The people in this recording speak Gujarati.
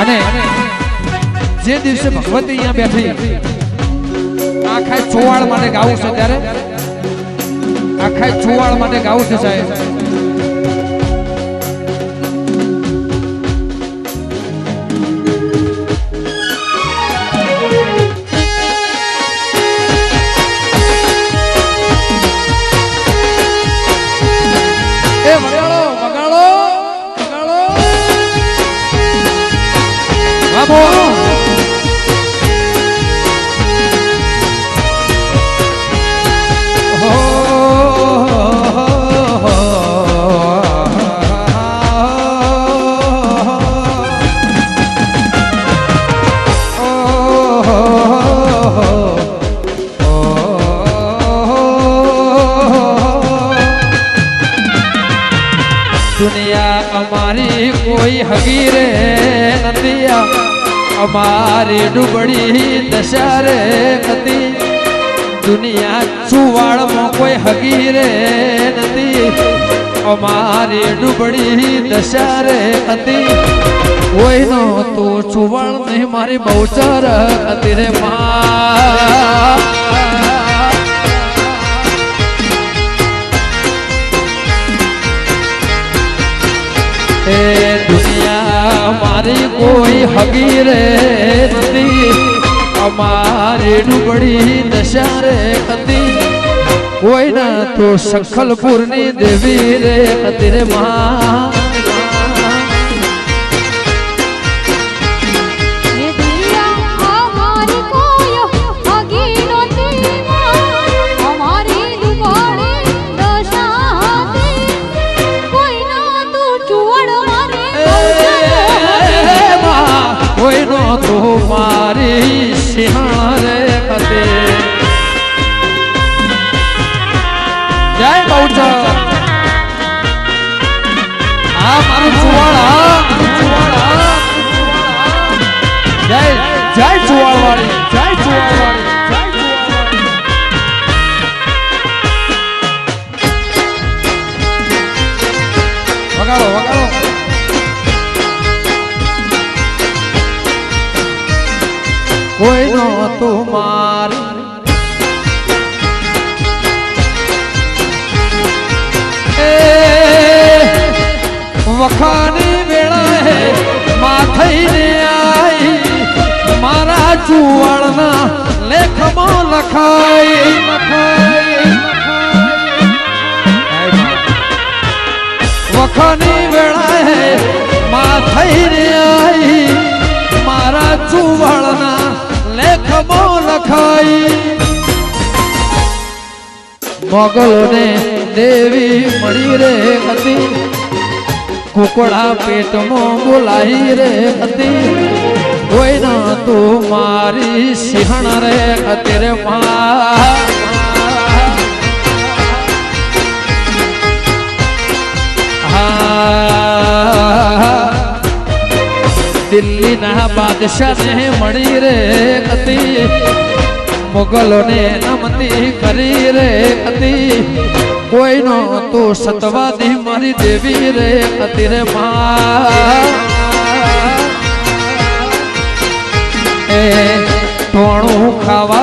અને જે દિવસે ભગવતી અહીંયા બેઠી, આખા ચોવાળ માટે ગાવું છે ત્યારે? આખા ચોવાળ માટે ગાવું છે સાહેબ? બાબો દુનિયા અમારી કોઈ હગીરે નથી અમારી ડુબડી દશા રે નથી. દુનિયા ચુવાડમાં કોઈ હગી રે નથી. અમારી ડુબડી દશા હતી. હતી કોઈનો તો ચુવાડ નહીં, મારી બહુ બહુચર હતી રે મા. મારી કોઈ હગી રે અમારી ડુબડી દશા રે હતી. કોઈના તો સખલપુરની દેવી રે હતી રે મા. જય બહુચર આ મારું ચુવાળ. જય જય ચુવાળ વાળી જય ચુવાળ વાળી કોઈ કોઈનો તું મારી. વખાની વેળાએ માથઈને આઈ, મારા ચુવાળના લેખમો લખાઈ. મોગલોને દેવી મળી રે હતી, કુકડા પેટમાં બોલાઈ રે હતી. કોઈના તું મારી સિંહણ રે હતી રે મા દિલ્હીના બાદશાહને મળી રે હતી મુગલોને નમતી કરી રે હતી કોઈનો તો સતવાદી મારી દેવી રે હતી રે મા. ખાવાની